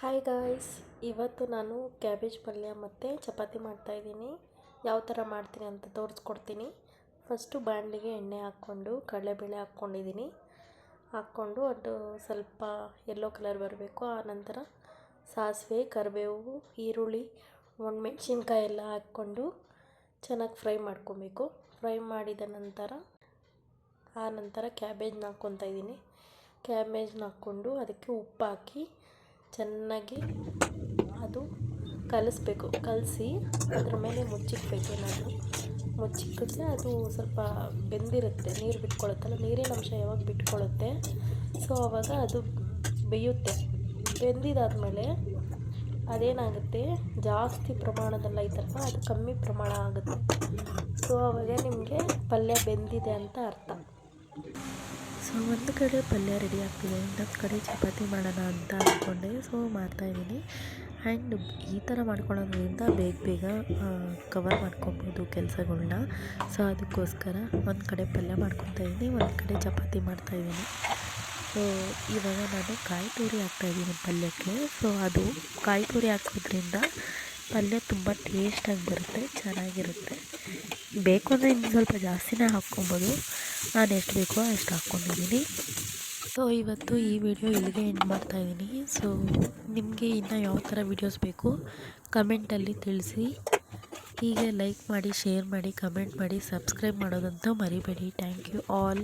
Hi guys ಇವತ್ತು ನಾನು cabbage ಪಲ್ಯ ಮತ್ತು ಚಪಾತಿ ಮಾಡ್ತಾಯಿದ್ದೀನಿ ಯಾವ ಥರ ಮಾಡ್ತೀನಿ ಅಂತ ತೋರಿಸ್ಕೊಡ್ತೀನಿ. ಫಸ್ಟು ಬಾಣಲಿಗೆ ಎಣ್ಣೆ ಹಾಕ್ಕೊಂಡು, ಕಡಲೆಬೇಳೆ ಹಾಕ್ಕೊಂಡಿದ್ದೀನಿ. ಹಾಕ್ಕೊಂಡು ಅದು ಸ್ವಲ್ಪ ಯೆಲ್ಲೋ ಕಲರ್ ಬರಬೇಕು. ಆ ನಂತರ ಸಾಸಿವೆ, ಕರಿಬೇವು, ಈರುಳ್ಳಿ ಒಣಮೆಣ್ಸಿನ್ಕಾಯಿ ಎಲ್ಲ ಹಾಕ್ಕೊಂಡು ಚೆನ್ನಾಗಿ ಫ್ರೈ ಮಾಡ್ಕೊಬೇಕು. ಫ್ರೈ ಮಾಡಿದ ನಂತರ, ಆ ನಂತರ ಕ್ಯಾಬೇಜ್ನ ಹಾಕ್ಕೊತಾ ಇದ್ದೀನಿ. ಕ್ಯಾಬೇಜ್ನ ಹಾಕ್ಕೊಂಡು ಅದಕ್ಕೆ ಉಪ್ಪು ಹಾಕಿ ಚೆನ್ನಾಗಿ ಅದು ಕಲಿಸ್ಬೇಕು. ಕಲಸಿ ಅದ್ರ ಮೇಲೆ ಮುಚ್ಚಿಕ್ಬೇಕು ಏನಾದರೂ. ಮುಚ್ಚಿಕ್ಕಿದ್ರೆ ಅದು ಸ್ವಲ್ಪ ಬೆಂದಿರುತ್ತೆ. ನೀರು ಬಿಟ್ಕೊಳ್ಳುತ್ತಲ್ಲ ನೀರಿನ ಅಂಶ ಯಾವಾಗ ಬಿಟ್ಕೊಳ್ಳುತ್ತೆ ಸೊ ಆವಾಗ ಅದು ಬೇಯುತ್ತೆ. ಬೆಂದಿದಾದಮೇಲೆ ಅದೇನಾಗುತ್ತೆ? ಜಾಸ್ತಿ ಪ್ರಮಾಣದಲ್ಲಿ ಐತಲ್ವ? ಅದು ಕಮ್ಮಿ ಪ್ರಮಾಣ ಆಗುತ್ತೆ. ಸೊ ಆವಾಗ ನಿಮಗೆ ಪಲ್ಯ ಬೆಂದಿದೆ ಅಂತ ಅರ್ಥ. ಸೊ ಒಂದು ಕಡೆ ಪಲ್ಯ ರೆಡಿ ಆಗ್ತಿದೆ. ಇನ್ನೊಂದು ಕಡೆ ಚಪಾತಿ ಮಾಡೋಣ ಅಂತ ಅಂದ್ಕೊಂಡೆ ಸೊ ಮಾಡ್ತಾಯಿದ್ದೀನಿ ಆ್ಯಂಡ್ ಈ ಥರ ಮಾಡ್ಕೊಳ್ಳೋದ್ರಿಂದ ಬೇಗ ಬೇಗ ಕವರ್ ಮಾಡ್ಕೊಬೋದು ಕೆಲಸಗಳನ್ನ ಸೊ ಅದಕ್ಕೋಸ್ಕರ ಒಂದು ಕಡೆ ಪಲ್ಯ ಮಾಡ್ಕೊತಾ ಇದ್ದೀನಿ. ಒಂದು ಕಡೆ ಚಪಾತಿ ಮಾಡ್ತಾಯಿದ್ದೀನಿ ಸೊ ಇವಾಗ ನಾನು ಕಾಯಿ ತುರಿ ಹಾಕ್ತಾಯಿದ್ದೀನಿ ಪಲ್ಯಕ್ಕೆ. ಸೊ ಅದು ಕಾಯಿ ತುರಿ ಹಾಕೋದ್ರಿಂದ ಪಲ್ಯ ತುಂಬ ಟೇಸ್ಟಾಗಿ ಬರುತ್ತೆ, ಚೆನ್ನಾಗಿರುತ್ತೆ. ಬೇಕು ಅಂದರೆ ಇನ್ನು ಸ್ವಲ್ಪ ಜಾಸ್ತಿನೇ ಹಾಕ್ಕೊಬೋದು. ನಾನು ಎಷ್ಟು ಬೇಕೋ ಅಷ್ಟು ಹಾಕ್ಕೊಂಡಿದ್ದೀನಿ. ಸೊ ಇವತ್ತು ಈ ವಿಡಿಯೋ ಇಲ್ಲಿಗೆ ಎಂಡ್ ಮಾಡ್ತಾಯಿದ್ದೀನಿ ಸೊ ನಿಮಗೆ ಇನ್ನು ಯಾವ ಥರ ವೀಡಿಯೋಸ್ ಬೇಕು ಕಮೆಂಟಲ್ಲಿ ತಿಳಿಸಿ. ಹೀಗೆ ಲೈಕ್ ಮಾಡಿ ಶೇರ್ ಮಾಡಿ ಕಮೆಂಟ್ ಮಾಡಿ ಸಬ್ಸ್ಕ್ರೈಬ್ ಮಾಡೋದಂತೂ ಮರಿಬೇಡಿ. Thank you all